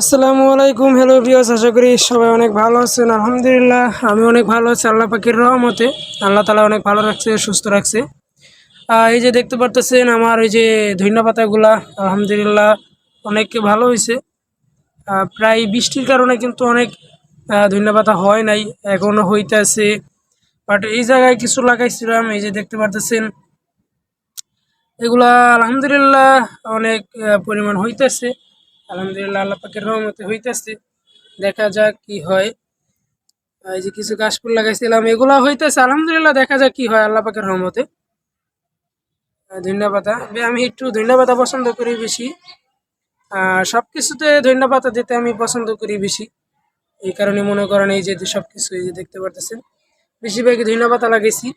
আসসালামু আলাইকুম হ্যালো বিয়াস আশা করি সবাই অনেক ভালো আছেন। আলহামদুলিল্লাহ, আমি অনেক ভালো আছি, আল্লাহ পাখির রহমতে। আল্লাহ তালা অনেক ভালো রাখছে, সুস্থ রাখছে। এই যে দেখতে পারতেছেন, আমার এই যে ধন্যা পাতাগুলা, আলহামদুলিল্লাহ অনেক ভালো হয়েছে প্রায় বৃষ্টির কারণে কিন্তু অনেক ধন্যা পাতা হয় নাই এখনও হইতেছে। বাট এই জায়গায় কিছু লাগাইছিলাম, এই যে দেখতে পারতেছেন, এগুলা আলহামদুলিল্লাহ অনেক পরিমাণ হইতেছে। আলহামদুলিল্লাহ আল্লাহ পাকের রহমতে হইতেছে। দেখা যাক কি হয়। এই যে কিছু গাছ ফুল লাগাইছিলাম এগুলা হইতেছে। আলহামদুলিল্লাহ দেখা যাক কি হয় আল্লাহ পাকের রহমতে। আহ, ধনিয়া পাতা বে- আমি একটু ধনিয়া পাতা পছন্দ করি বেশি। আর সব কিছুতে ধনিয়া পাতা দিতে আমি পছন্দ করি বেশি। এই কারণে মনে করেন এই যে সব কিছু এই যে দেখতে পারতেছেন। বেশিরভাগই ধনিয়া পাতা লাগাইছি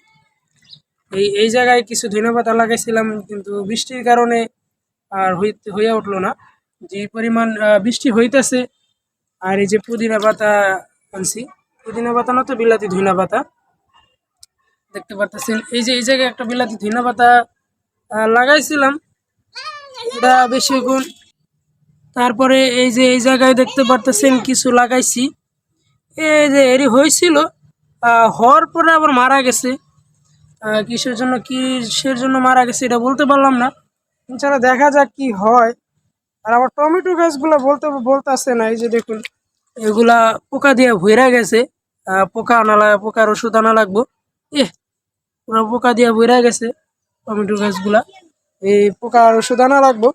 এই এই জায়গায় কিছু ধনিয়া পাতা লাগাইছিলাম কিন্তু বৃষ্টির কারণে আর হইতে হইয়া উঠল না। যে পরিমাণ বৃষ্টি হইতেছে, আর এই যে পুদিনা পাতা আনছি, পুদিনা পাতা না তো বিলাতি ধনিয়া পাতা। দেখতে পারতেছেন, এই যে, এই জায়গায় একটা বিলাতি ধনিয়া পাতা লাগাইছিলাম, এটা বেশি গুণ। তারপরে এই যে, এই জায়গায় দেখতে পারতেছেন, কিছু লাগাইছি। এই যে, এরই হয়েছিল হওয়ার পরে আবার মারা গেছে। কিসের জন্য কিসের জন্য মারা গেছে, এটা বলতে পারলাম না। এছাড়া দেখা যাক কি হয়। আর আমার টমেটো গাছগুলো বলতে বলতেছে না, এই যে দেখুন, এগুলা পোকা দিয়ে ভইরা গেছে। পোকা আনা লাগ পোকার ওষুধ আনা লাগবো। এ পুরো পোকা দিয়ে ভইরা গেছে, টমেটো গাছগুলা। এই পোকার ওষুধ আনা লাগবো।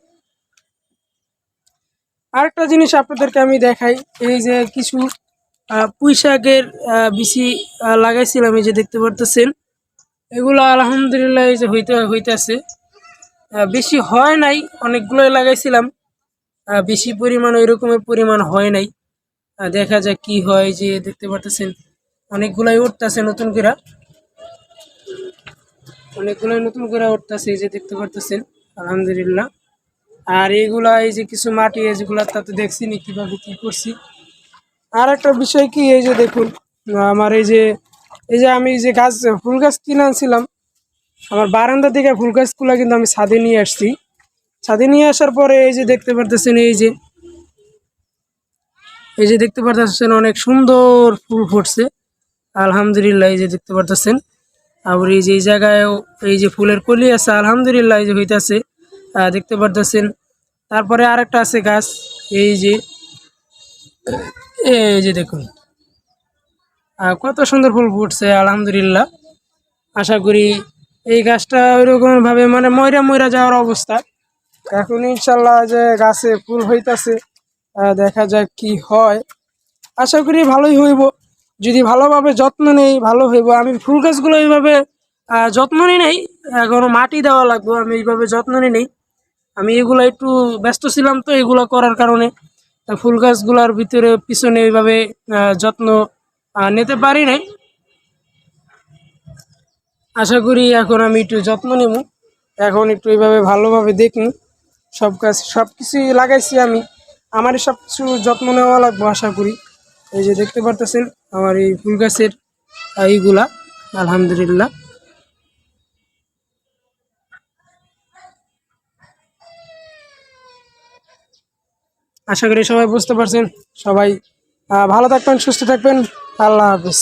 আরেকটা জিনিস আপনাদেরকে আমি দেখাই, এই যে কিছু পুঁই শাকের বিচি লাগাইছিলাম, এই যে দেখতে পারতেছেন। এগুলো আলহামদুলিল্লাহ এই যে হইতে, হইতেছে। বেশি হয় নাই, অনেকগুলোই লাগাইছিলাম। বেশি পরিমাণ ওই রকমের পরিমাণ হয় নাই। দেখা যাক কি হয় যে দেখতে পারতেছেন, অনেকগুলাই উঠতেছে নতুন করে। অনেকগুলাই নতুন করে উঠতেছে, এই যে দেখতে পারতেছেন, আলহামদুলিল্লাহ। আর এইগুলা এই যে কিছু মাটি যেগুলা তাতে দেখছি নি, কীভাবে কি করছি। আর একটা বিষয় কি, এই যে দেখুন, আমার এই যে এই যে আমি যে গাছ, ফুল গাছ কিনে আনছিলাম, আমার বারান্দা থেকে ফুল গাছগুলো কিন্তু আমি ছাদে নিয়ে আসছি। ছাদে নিয়ে আসার পরে এই যে দেখতে পারতেছেন, এই যে এই যে দেখতে পারতেছেন অনেক সুন্দর ফুল ফুটছে। আলহামদুলিল্লাহ, এই যে দেখতে পারতেছেন। আবার এই যে এই জায়গায়ও এই যে ফুলের কলি আছে, আলহামদুলিল্লাহ, এই যে হইতাছে। দেখতে পারতেছেন। তারপরে আরেকটা আছে গাছ, এই যে এই যে দেখুন। কত সুন্দর ফুল ফুটছে, আলহামদুলিল্লাহ। আশা করি এই গাছটা ওইরকম ভাবে মানে ময়রা ময়রা যাওয়ার অবস্থা। এখন ইনশাল্লাহ যে গাছে ফুল হইতাছে দেখা যাক কি হয়। আশা করি ভালোই হইব। যদি ভালোভাবে যত্ন নেই, ভালো হইব। আমি ফুল গাছগুলো এইভাবে যত্ন নিই নেই। এখনও মাটি দেওয়া লাগবে, আমি এইভাবে যত্ন নিই নেই। আমি এগুলো একটু ব্যস্ত ছিলাম তো, এগুলো করার কারণে। ফুল গাছগুলোর ভিতরে, পিছনে এইভাবে যত্ন নিতে পারি নাই। আশা করি এখন আমি একটু যত্ন নেব। এখন একটু এইভাবে ভালোভাবে দেখুন সব গাছ সব কিছুই লাগাইছি আমি। আমারই সব কিছু যত্ন নেওয়া লাগবে, আশা করি। এই যে দেখতে পারতেছেন, আমার এই ফুল গাছের এইগুলা, আলহামদুলিল্লাহ। আশা করি সবাই বুঝতে পারছেন। সবাই ভালো থাকবেন, সুস্থ থাকবেন। আল্লাহ হাফিজ।